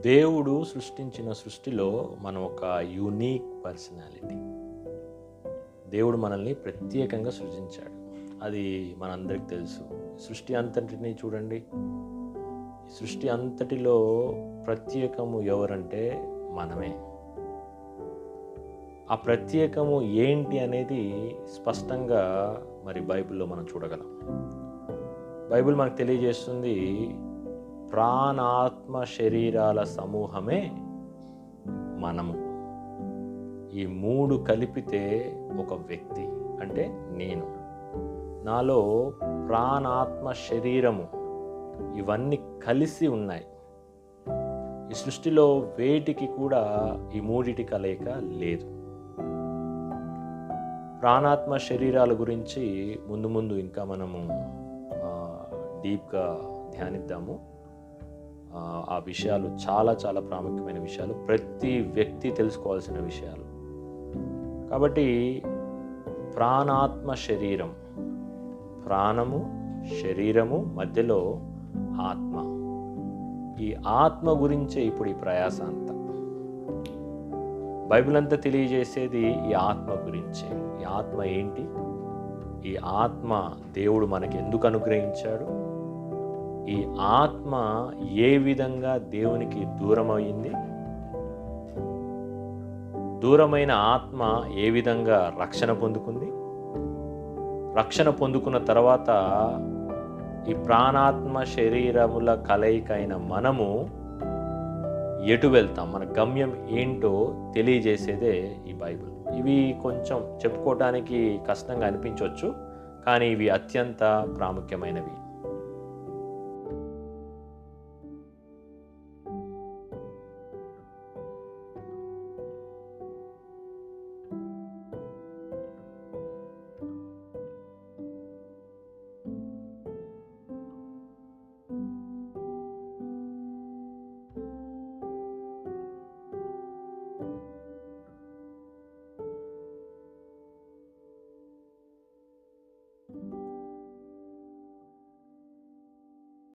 దేవుడు సృష్టించిన సృష్టిలో మనం ఒక యూనిక్ పర్సనాలిటీ దేవుడు మనల్ని ప్రత్యేకంగా సృజించాడు. అది మనందరికి తెలుసు. సృష్టి అంతటిని చూడండి. సృష్టి అంతటిలో ప్రత్యేకము ఎవరంటే మనమే. ఆ ప్రత్యేకము ఏంటి అనేది స్పష్టంగా మరి బైబిల్లో మనం చూడగలం. బైబిల్ మనకు తెలియజేస్తుంది ప్రాణాత్మ శరీరాల సమూహమే మనము. ఈ మూడు కలిపితే ఒక వ్యక్తి అంటే నేను. నాలో ప్రాణాత్మ శరీరము ఇవన్నీ కలిసి ఉన్నాయి. ఈ సృష్టిలో వేటికి కూడా ఈ మూడిటి కలయిక లేదు. ప్రాణాత్మ శరీరాల గురించి ముందు ముందు ఇంకా మనము డీప్గా ధ్యానిద్దాము. ఆ విషయాలు చాలా చాలా ప్రాముఖ్యమైన విషయాలు. ప్రతి వ్యక్తి తెలుసుకోవాల్సిన విషయాలు. కాబట్టి ప్రాణాత్మ శరీరం ప్రాణము శరీరము మధ్యలో ఆత్మ. ఈ ఆత్మ గురించే ఇప్పుడు ఈ ప్రయాస అంతా. బైబిల్ అంతా తెలియజేసేది ఈ ఆత్మ గురించే. ఈ ఆత్మ ఏంటి? ఈ ఆత్మ దేవుడు మనకి ఎందుకు అనుగ్రహించాడు? ఈ ఆత్మ ఏ విధంగా దేవునికి దూరమైంది దూరమైన ఆత్మ ఏ విధంగా రక్షణ పొందుకుంది? రక్షణ పొందుకున్న తర్వాత ఈ ప్రాణాత్మ శరీరముల కలయికైన మనము ఎటు వెళ్తాం? మన గమ్యం ఏంటో తెలియజేసేదే ఈ బైబిల్. ఇవి కొంచెం చెప్పుకోవటానికి కష్టంగా అనిపించవచ్చు కానీ ఇవి అత్యంత ప్రాముఖ్యమైనవి.